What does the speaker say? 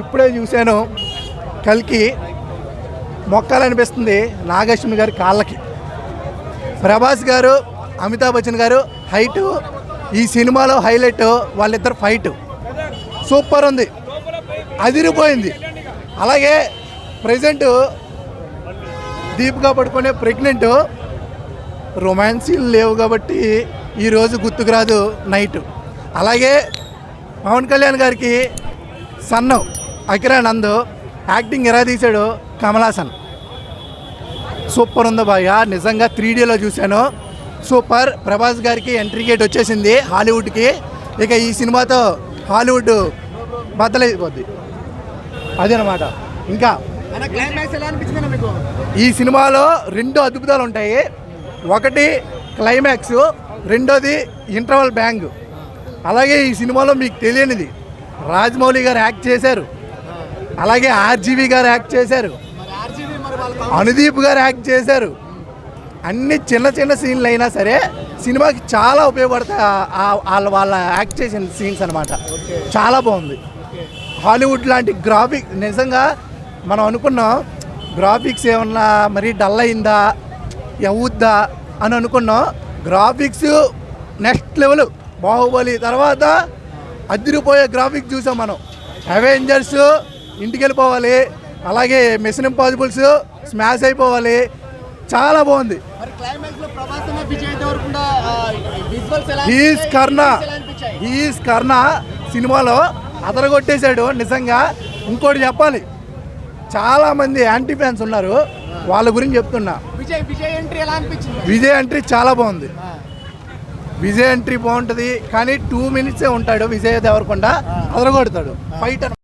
ఇప్పుడే చూశాను కలికి మొక్కాలనిపిస్తుంది నాగేశ్వరి గారి కాళ్ళకి. ప్రభాస్ గారు అమితాబ్ బచ్చన్ గారు హైటు ఈ సినిమాలో హైలైట్ వాళ్ళిద్దరు ఫైట్. సూపర్ ఉంది. అదిరిపోయింది. అలాగే ప్రజెంట్ దీపికా పడుకునే ప్రెగ్నెంట్ రొమాన్సీలు లేవు కాబట్టి ఈరోజు గుర్తుకురాదు నైట్. అలాగే పవన్ కళ్యాణ్ గారికి సన్నం అకిరానంద్ యాక్టింగ్ ఎలా తీశాడు? కమలాసన్ సూపర్ ఉంది బాయ్య. నిజంగా త్రీ డీలో చూశాను. సూపర్. ప్రభాస్ గారికి ఎంట్రీ గేట్ వచ్చేసింది హాలీవుడ్కి. ఇక ఈ సినిమాతో హాలీవుడ్ బద్దలైపోద్ది. అదేనమాట. ఇంకా అన్న క్లైమాక్స్ ఎలా అనిపించింది మీకు? ఈ సినిమాలో రెండు అద్భుతాలు ఉంటాయి. ఒకటి క్లైమాక్స్ రెండోది ఇంటర్వల్ బ్యాంగ్ అలాగే ఈ సినిమాలో మీకు తెలియనిది. రాజమౌళి గారు యాక్ట్ చేశారు. అలాగే ఆర్జీవి గారు యాక్ట్ చేశారు. ఆర్జీబీ అనుదీప్ గారు యాక్ట్ చేశారు. అన్ని చిన్న చిన్న సీన్లు అయినా సరే సినిమాకి చాలా ఉపయోగపడతాయి వాళ్ళ వాళ్ళ యాక్ట్ చేసిన సీన్స్ అనమాట చాలా బాగుంది. హాలీవుడ్ లాంటి గ్రాఫిక్ నిజంగా మనం అనుకున్నాం గ్రాఫిక్స్ ఏమన్నా మరి డల్ అయిందా ఎవుద్దా అని అనుకున్నాం. గ్రాఫిక్స్ నెక్స్ట్ లెవెల్ బాహుబలి తర్వాత అదిరిపోయే గ్రాఫిక్ చూసాం మనం. అవెంజర్స్ ఇంటికి వెళ్ళిపోవాలి అలాగే మిషన్ ఇంపాసిబుల్స్ స్మాష్ అయిపోవాలి. చాలా బాగుంది. హీస్? కర్ణ? హీస్ కర్ణ సినిమాలో అదరగొట్టేశాడు నిజంగా. ఇంకోటి చెప్పాలి. చాలామంది యాంటీ ఫ్యాన్స్ ఉన్నారు. వాళ్ళ గురించి చెప్తున్నా. విజయ్ విజయ్ ఎంట్రీ ఎలా అనిపించింది? విజయ్ ఎంట్రీ చాలా బాగుంది. విజయ్ ఎంట్రీ బాగుంటుంది. కానీ టూ మినిట్సే ఉంటాడు విజయ్ దేవరకొండ. అదరగొడతాడు. ఫైట్